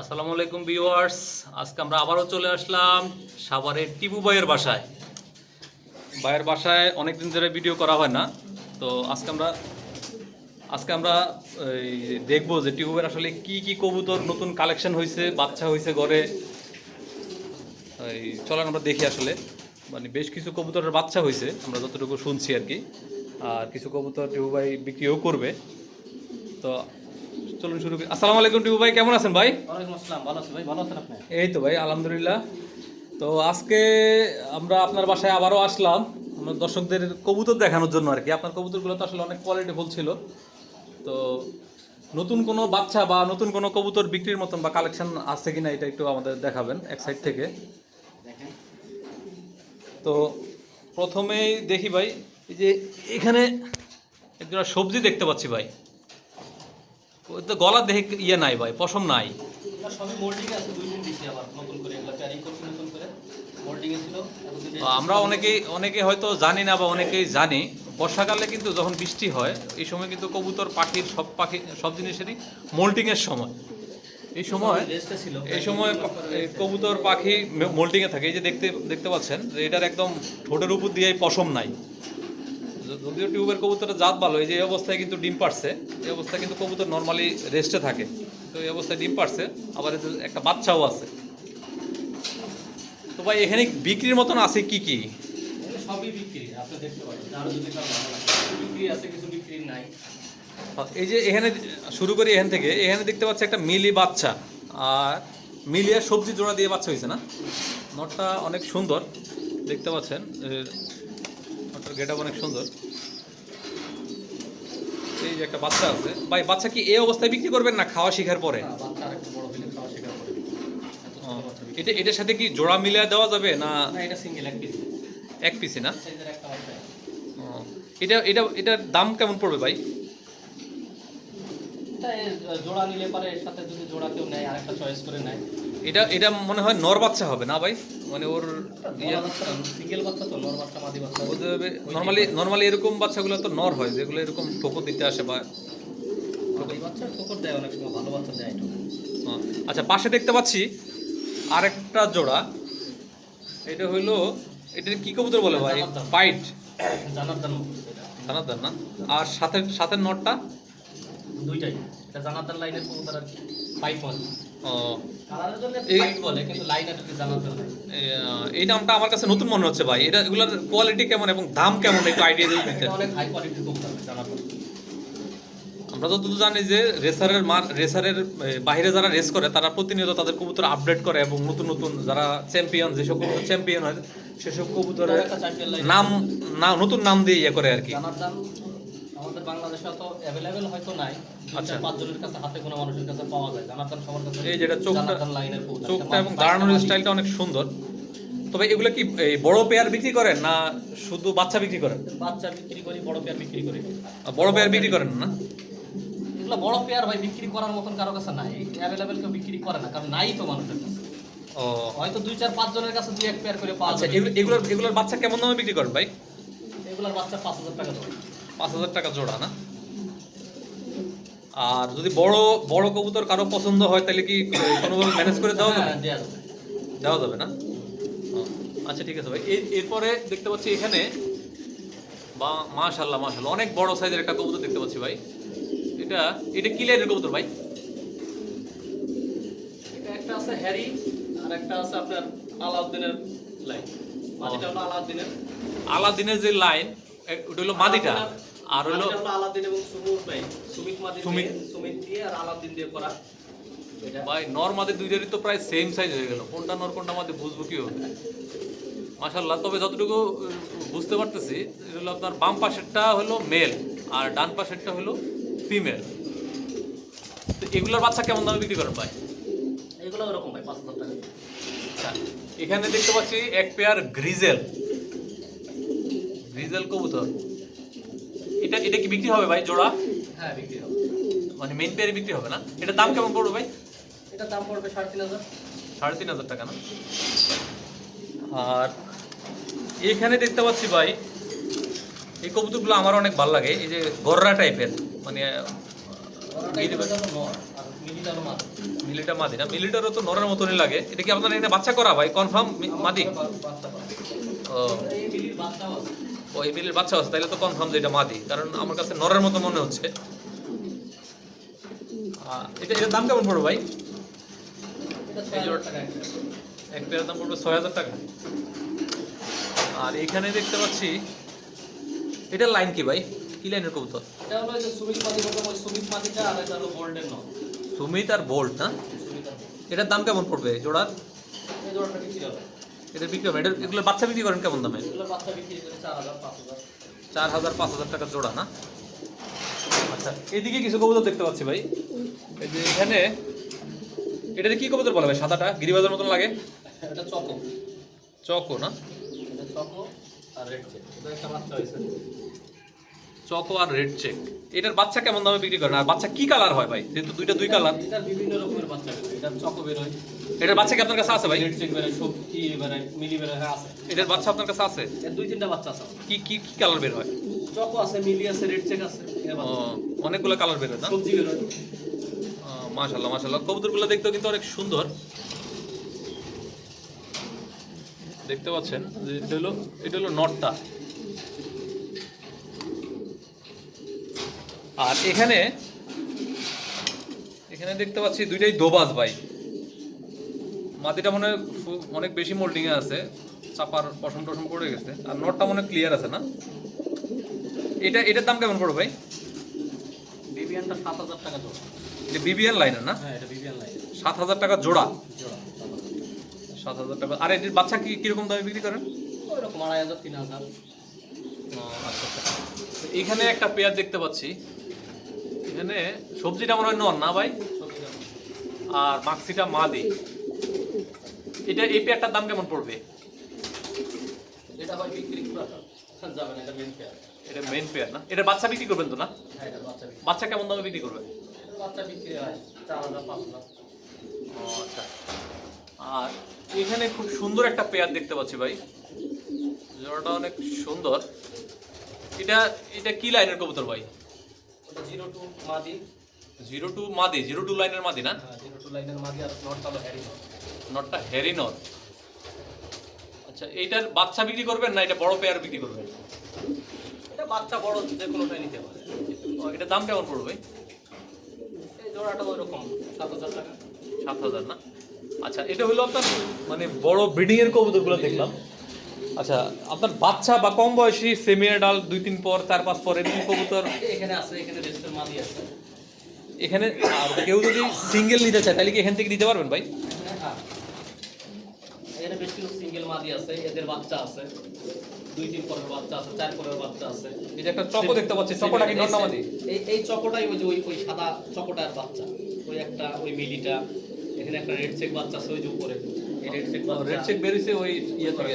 আসসালামু আলাইকুম ভিউয়ার্স। আজকে আমরা আবারও চলে আসলাম সাভারের টিপু ভাইয়ের বাসায়। ভাইয়ের বাসায় অনেক দিন ধরে ভিডিও করা হয় না। তো আজকে আমরা আজকে আমরা এই, দেখব যে টিপু ভাইয়ের আসলে কি কি কবুতর নতুন কালেকশন হয়েছে বাচ্চা হয়েছে ঘরে। এই চলেন আমরা দেখি আসলে। মানে বেশ কিছু কবুতরের বাচ্চা হয়েছে আমরা যতটুকু শুনছি আর কি। আর কিছু কবুতর টিপু ভাই বিক্রিও করবে। তো চলুন শুরু করি। আসসালামু আলাইকুম টিপু ভাই কেমন আছেন ভাই? ওয়ালাইকুম আসসালাম ভালো আছি ভাই ভালো আছেন আপনি? এই তো ভাই আলহামদুলিল্লাহ। তো আজকে আমরা আপনার বাসায় আবারও আসলাম। আমরা দর্শকদের কবুতর দেখানোর জন্য আর কি। আপনার কবুতরগুলো তো আসলে অনেক কোয়ালিটিফুল ছিল। তো নতুন কোনো বাচ্চা বা নতুন কোনো কবুতর বিক্রির মতন বা কালেকশন আছে কিনা এটা একটু আমাদের দেখাবেন এক সাইড থেকে। তো প্রথমেই দেখি ভাই এই যে এখানে একজোড়া সবজি দেখতে পাচ্ছি ভাই। তো গলা দেখে ইয়ে নাই ভাই পশম নাই। আমরা অনেকেই অনেকে হয়তো জানি না বা অনেকেই জানি বর্ষাকালে কিন্তু যখন বৃষ্টি হয় এই সময় কিন্তু কবুতর পাখির সব পাখি সব জিনিসেরই মোল্টিংয়ের সময়। এই সময় এই সময় কবুতর পাখি মোল্টিংয়ে থাকে। এই যে দেখতে দেখতে পাচ্ছেন যে এটার একদম ঠোঁটের উপর দিয়ে পশম নাই। যদিও টিউবের কবুতরের জাত ভালো এই যে এই অবস্থায় কিন্তু ডিম পারছে এই অবস্থায় কিন্তু কবুতর নর্মালি রেস্টে থাকে। তো এই অবস্থায় ডিম পারছে আবার এতে একটা বাচ্চাও আছে। তো ভাই এখানে বিক্রির মতন আছে কি কি? সবই বিক্রি আপনি দেখতে বিক্রি আছে কিছু বিক্রি নাই। এই যে এখানে শুরু করি এখান থেকে এখানে দেখতে পাচ্ছি একটা মিলি বাচ্চা। আর মিলিয়ে সবজি জোড়া দিয়ে বাচ্চা হয়েছে না? নটটা অনেক সুন্দর দেখতে পাচ্ছেন। গেট অনেক সুন্দর। এই যে একটা বাচ্চা আছে। ভাই বাচ্চা কি এই অবস্থায় বিক্রি করবেন না খাওয়া শেখার পরে। এটা এটার সাথে কি জোড়া মিলিয়ে দেওয়া যাবে না এটা সিঙ্গেল এক পিস এক পিসি না? এটা এটা এটার দাম কেমন পড়বে ভাই? জোড়া নিলে পারে এর সাথে যদি জোড়া কেউ নেয় আরেকটা চয়েস করে নেয়। এটা এটা মনে হয় নর বাচ্চা হবে না ভাই? মানে ওর ইয়ে সিঙ্গেল বাচ্চা তো নর বাচ্চা মাদি বাচ্চা। নর্মালি নর্মালি এরকম বাচ্চাগুলো তো নর হয় যেগুলো এরকম ঠোকর দিতে আসে বা বাচ্চা ঠোকর দেয় অনেক সময় ভালো বাচ্চা দেয় আচ্ছা পাশে দেখতে পাচ্ছি আরেকটা জোড়া। এটা হইল এটা কি কবুতর বলে ভাই? জানার পাইট। জানার দান জানার না? আর সাথে সাথের নটটা? দুইটাই। এটা জানাতার লাইনের কবুতর আর কি। পাইপ মাছ এই- নামটা আমার কাছে নতুন মনে হচ্ছে ভাই। এটা এগুলোর কোয়ালিটি কেমন এবং দাম কেমন একটু আইডিয়া দিয়ে দিতে? আমরা যতদূর জানি যে রেসারের মান রেসারের বাইরে যারা রেস করে তারা প্রতিনিয়ত তাদের কবুতর আপডেট করে এবং নতুন নতুন যারা চ্যাম্পিয়ন যেসব কবুতর চ্যাম্পিয়ন হয় সেসব কবুতরের নাম না নতুন নাম দিয়ে ইয়ে করে আর কি। বাংলাদেশে অ্যাভেলেবেল হয়তো নাই। আচ্ছা। আচ্ছা পাঁচজনের কাছে হাতে কোনো মানুষের কাছে পাওয়া যায়। জানার দাম সবার কাছে। এই যেটা চোখটা লাইনের চোখটা এবং দাঁড়ানোর স্টাইলটা অনেক সুন্দর। তবে এগুলো কি এই বড় পেয়ার বিক্রি করেন না শুধু বাচ্চা বিক্রি করেন? বাচ্চা বিক্রি করি বড় পেয়ার বিক্রি করি। আর বড় পেয়ার বিক্রি করেন না? এগুলো বড় পেয়ার ভাই বিক্রি করার মতন কারও কাছে নাই। অ্যাভেলেবেল কেউ বিক্রি করে না কারণ নাই তো মানুষের কাছে। ও। হয়তো দুই চার পাঁচ জনের কাছে দুই এক পেয়ার করে পাওয়া আচ্ছা এগুলো এগুলোর এগুলোর বাচ্চা কেমন দামে বিক্রি করেন ভাই? এগুলোর বাচ্চা পাঁচ হাজার টাকা ধরে পাঁচ হাজার টাকা জোড়া না? আর যদি বড় বড় কবুতর কারও পছন্দ হয় তাহলে কি কোনোভাবে ম্যানেজ করে দেওয়া যাবে? হ্যাঁ দেওয়া যাবে। না? আচ্ছা ঠিক আছে ভাই। এর- এরপরে দেখতে পাচ্ছি এখানে বা মাশাল্লাহ মাশাল্লাহ অনেক বড় সাইজের একটা কবুতর দেখতে পাচ্ছি ভাই। এটা এটা কি লাইনের কবুতর ভাই? এটা একটা আছে হ্যারি আর একটা আছে আপনার আলাউদ্দিনের লাইন মাটিটা হলো আলাউদ্দিনের। আলাদিনের যে লাইন ওটা হলো মাদিটা। আর হলো আলাউদ্দিন এবং সুমিত ভাই সুমিত মাদি সুমিত। সুমিত দিয়ে আর আলাউদ্দিন দিয়ে করা। ভাই নর মাদি দুইটারই তো প্রায় সেম সাইজ হয়ে গেল। কোনটা নর কোনটা মাদি বুঝব কি হবে? মাশাল্লাহ তবে যতটুকু বুঝতে পারতেছি হলো আপনার বাম পাশেরটা হলো মেল আর ডান পাশেরটা হলো ফিমেল তো এগুলোর বাচ্চা কেমন দামে বিক্রি করেন ভাই? এগুলো ওরকম ভাই পাঁচ হাজার টাকা। আচ্ছা এখানে দেখতে পাচ্ছি এক পেয়ার গ্রিজেল গ্রিজেল কবুতর। এটা এটা কি বিক্রি হবে ভাই জোড়া? হ্যাঁ বিক্রি হবে। মানে মেইন পেয়ারে বিক্রি হবে না? এটার দাম কেমন পড়বে ভাই? এটার দাম পড়বে সাড়ে তিন হাজার। সাড়ে তিন হাজার টাকা না? আর এখানে দেখতে পাচ্ছি ভাই এই কবুতরগুলো আমার অনেক ভালো লাগে। এই যে গররা টাইপের মানে মিলিটা মাদি না? মিলিটারও তো নরের মতনই লাগে। এটা কি আপনার এখানে বাচ্চা করা ভাই? কনফার্ম মাদি? ও। ও এই বাচ্চা আছে তাইলে তো কনফার্ম যে এটা মাদি কারণ আমার কাছে নরের মতো মনে হচ্ছে। এটা এটার দাম কেমন পড়বে ভাই। এক পেয়ারের দাম পড়বে ছয় হাজার টাকা। আর এখানে দেখতে পাচ্ছি এটার লাইন কি ভাই? কি লাইনের কবুতর? এটা হলো সুমিত মাদি সুমিত মাদিটা আর এটা হলো গোল্ডেন নয় সুমিত আর বোল্ট না। এটার দাম কেমন পড়বে জোড়ার? এই জোড়াটা হবে। এটা বিক্রি হবে। এটা এগুলো বাচ্চা বিক্রি করেন কেমন দামে? চার হাজার পাঁচ হাজার। টাকা জোড়া না? আচ্ছা এদিকে কিছু কবুতর দেখতে পাচ্ছি ভাই। এই যে এখানে এটাতে কি কবুতর বলা ভাই? সাদাটা? গিরিবাজার মতন লাগে? এটা চকো। চকো না? এটা চকো আর রেড এটা একটা বাচ্চা হয়েছে। চকো আর রেড চেক এটার বাচ্চা কেমন দামে বিক্রি করেন? আর বাচ্চা কি কালার হয় ভাই? যেহেতু দুইটা দুই কালার এটার বিভিন্ন রকমের বাচ্চা এটার চকো বেরোয়। এটার বাচ্চা কি আপনার কাছে আছে ভাই? রেড চেক বেরোয় সবজি বেরোয় মিলি বেরোয় হ্যাঁ আছে। এটার বাচ্চা আপনার কাছে আছে? দুই তিনটা বাচ্চা আছে কি কি কি কালার বের হয়? চকো আছে মিলি আছে রেড চেক আছে অনেকগুলো কালার বের হয় না? সবজি বেরোয়। মাশাল্লাহ মাশাল্লাহ কবুতরগুলো দেখতেও কিন্তু অনেক সুন্দর। দেখতে পাচ্ছেন? যে এটা হলো এটা হলো নটটা। আর এখানে এখানে দেখতে পাচ্ছি দুইটাই দোবাজ ভাই। মাটিটা মনে অনেক বেশি মোল্ডিং এ আছে চাপার পশম টসম পড়ে গেছে আর নটটা মনে ক্লিয়ার আছে না? এটা এটার দাম কেমন পড়বে ভাই? বিবিয়ানটা সাত হাজার টাকা জোড়া। এটা বিবিএন লাইনের না? হ্যাঁ এটা বিবিয়ান লাইন সাত হাজার টাকা জোড়া? জোড়া সাত হাজার টাকা। আর এটির বাচ্চা কি কীরকম দামে বিক্রি করেন? ওই রকম আড়াই হাজার তিন হাজার। আচ্ছা আচ্ছা। তো এখানে একটা পেয়ার দেখতে পাচ্ছি। এখানে সবজিটা মনে হয় নন না ভাই? আর মাক্সিটা মা মাদি। এটা এই পেয়ারটার দাম কেমন পড়বে? এটা হয় বিক্রি যাবে না এটা মেন পেয়ার। এটা মেন পেয়ার না? এটা বাচ্চা বিক্রি করবেন তো না? হ্যাঁ বাচ্চা কেমন দামে বিক্রি করবেন বাচ্চা বিক্রি হয় চার হাজার পাঁচ ও আচ্ছা। আর এখানে খুব সুন্দর একটা পেয়ার দেখতে পাচ্ছি ভাই। জোড়াটা অনেক সুন্দর। এটা এটা কি লাইনের কবুতর ভাই? জিরো টু মাদি। জিরো টু মাদি জিরো টু লাইনের মাদি না? হ্যাঁ জিরো টু লাইনের মাদি আর নট হলো হ্যারি নট। নটটা হেরি নট। আচ্ছা এইটার বাচ্চা বিক্রি করবেন না এটা বড় পেয়ার বিক্রি করবেন? এটা বাচ্চা বড় যে কোনোটাই নিতে পারে। ও, এটার দাম কেমন পড়বে এই জোড়াটা ওই রকম সাত হাজার টাকা। সাত হাজার না? আচ্ছা এটা হলো আপনার মানে বড় ব্রিডিং এর কবুতরগুলো দেখলাম। আচ্ছা আপনার বাচ্চা বা কম বয়সী সেমি ডাল দুই তিন পর চার পাঁচ পর এরকম কবুতর? এখানে আছে এখানে রেস্টের মাদি আছে। এখানে আর কেউ যদি সিঙ্গেল নিতে চায় তাহলে কি এখান থেকে দিতে পারবেন ভাই? এখানে হ্যাঁ বেশ কিছু সিঙ্গেল মাদি আছে এদের বাচ্চা আছে। দুই তিন পরের বাচ্চা আছে চার পরের বাচ্চা আছে। এই যে একটা চকো দেখতে পাচ্ছি চকোটা কি নর্নামাদি এই এই চকোটাই ওই যে ওই ওই সাদা চকোটার বাচ্চা। ওই একটা ওই মিলিটা। এখানে একটা রেড চেক বাচ্চা আছে ওই যে উপরে। রেড চেক বেরিয়েছে ওই ইয়ে থেকে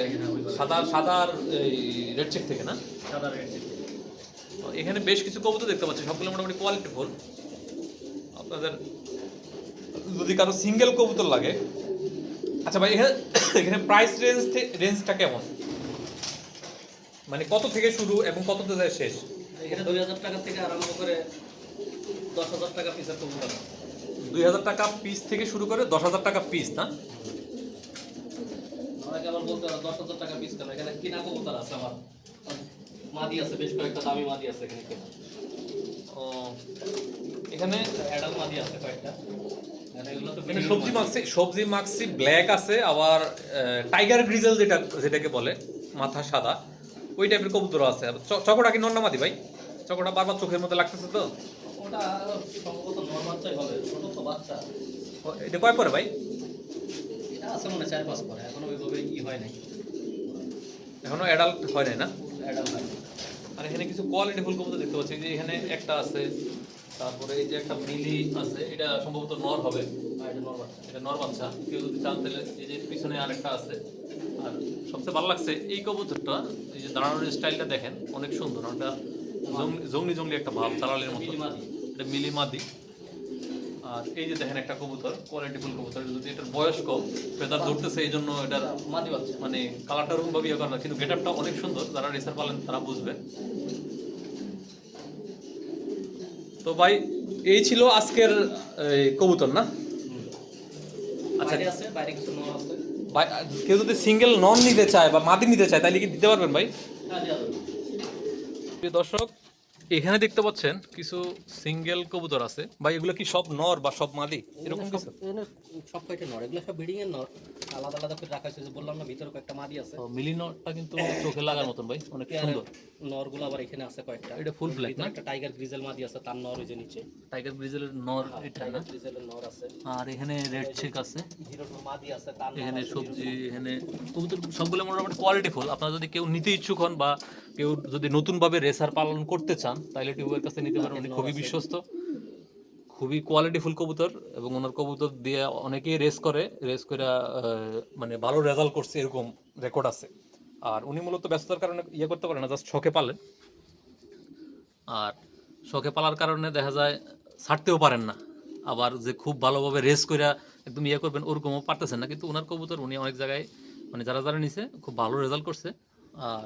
সাদা সাদার রেড চেক থেকে না? সাদা রেড চেক তো এখানে বেশ কিছু কবুতর দেখতে পাচ্ছি সবগুলো মোটামুটি কোয়ালিটি ফুল আপনাদের যদি কারও সিঙ্গেল কবুতর লাগে। আচ্ছা ভাই এখানে এখানে প্রাইস রেঞ্জ রেঞ্জটা কেমন? মানে কত থেকে শুরু এবং কততে যায় শেষ? এখানে দুই হাজার টাকা থেকে আরম্ভ করে দশ হাজার টাকা পিসের কবুতর দুই হাজার টাকা পিস থেকে শুরু করে দশ হাজার টাকা পিস না? আবার বলতে পারে দশ হাজার টাকা পিস কেন। এখানে কিনা কবুতর আছে আমার। মাদি আছে বেশ কয়েকটা দামি মাদি আছে এখানে কেনা। ও এখানে অ্যাডাল মাদি আছে কয়েকটা। এখানে সবজি মাক্সি সবজি মাক্সি ব্ল্যাক আছে আবার টাইগার গ্রিজেল যেটা যেটাকে বলে মাথা সাদা। ওই টাইপের কবুতর আছে। চকোটা কি নন্নামাদি ভাই? চকোটা বারবার চোখের মধ্যে লাগতেছে তো? ওটা সম্ভবত নর বাচ্চাই হবে ছোট তো বাচ্চা। এটা কয় পরে ভাই? আছে মনে চার পাঁচ পরে এখনও ওইভাবে ই হয় নাই এখনও অ্যাডাল্ট হয় নাই না? হয় আর এখানে কিছু কবুতর দেখতে পাচ্ছি যে এখানে একটা আছে তারপরে এই যে একটা মিলি আছে এটা সম্ভবত নর হবে। এটা নর বাচ্চা। কেউ যদি চান তাহলে এই যে পিছনে আরেকটা আছে। আর সবচেয়ে ভালো লাগছে এই কবুতরটা এই যে দাঁড়ানোর স্টাইলটা দেখেন অনেক সুন্দর। ওটা জং- জংলি জংলি একটা ভাব চালালের মতো। এটা মিলি মাদি আর এই যে দেখেন একটা কবুতর কোয়ালিটি ফুল কবুতর যদি এটার বয়স কম ফেদার ধরতেছে এই জন্য এটার মানে কালারটা ওরকম ভাবে ইয়ে করে না কিন্তু গেটআপটা অনেক সুন্দর যারা রেসার পালেন তারা বুঝবে তো ভাই এই ছিল আজকের কবুতর না? আচ্ছা। কেউ যদি সিঙ্গেল নন নিতে চায় বা মাদি নিতে চায় তাহলে কি দিতে পারবেন ভাই? হ্যাঁ দর্শক এখানে দেখতে পাচ্ছেন কিছু সিঙ্গেল কবুতর আছে। ভাই এগুলো কি সব নর বা সব মাদি? এরকম কিছু? সব- কয়টা নর? এগুলো সব ব্রিডিং এর নর। আলাদা আলাদা করে রাখা হয়েছে যে বললাম না ভিতরে কয়েকটা মাদি আছে। মিলি নরটা কিন্তু চোখে লাগার মতন ভাই। অনেক সুন্দর। নরগুলো আবার এখানে আছে কয়েকটা। এটা ফুল ব্ল্যাক না? একটা টাইগার গ্রিজেল মাদি আছে তার নর ওই যে নিচে। টাইগার ব্রিজের নর এটা না? গ্রিজেলের নর আছে। আর এখানে রেড চেক আছে। হিরো মাদি আছে তার এখানে সবজি এখানে কবুতর সবগুলো মোটামুটি কোয়ালিটি ফুল আপনারা যদি কেউ নিতে ইচ্ছুক হন বা কেউ যদি নতুনভাবে রেসার পালন করতে চান, তাহলে টিউবের কাছে নিতে পারেন। উনি খুবই বিশ্বস্ত, খুবই কোয়ালিটিফুল কবুতর এবং ওনার কবুতর দিয়ে অনেকেই রেস করে রেস করে মানে ভালো রেজাল্ট করছে এরকম রেকর্ড আছে। আর উনি মূলত ব্যস্ততার কারণে ইয়ে করতে পারে না জাস্ট শখে পালেন আর শখে পালার কারণে দেখা যায় ছাড়তেও পারেন না। আবার যে খুব ভালোভাবে রেস করে একদম ইয়ে করবেন, ওরকমও পারতেছেন না। কিন্তু ওনার কবুতর উনি অনেক জায়গায় মানে যারা যারা নিছে, খুব ভালো রেজাল্ট করছে। আর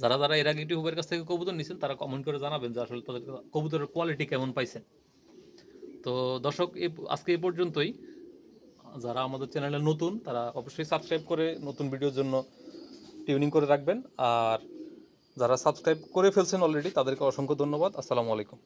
যারা যারা এর আগে ইউটিউবের কাছ থেকে কবুতর নিছেন, তারা কমেন্ট করে জানাবেন যে আসলে তাদের কবুতরের কোয়ালিটি কেমন পাইছেন। তো দর্শক আজকে এ পর্যন্তই। যারা আমাদের চ্যানেলে নতুন, তারা অবশ্যই সাবস্ক্রাইব করে নতুন ভিডিওর জন্য টিউনিং করে রাখবেন। আর যারা সাবস্ক্রাইব করে ফেলছেন অলরেডি তাদেরকে অসংখ্য ধন্যবাদ। আসসালামু আলাইকুম।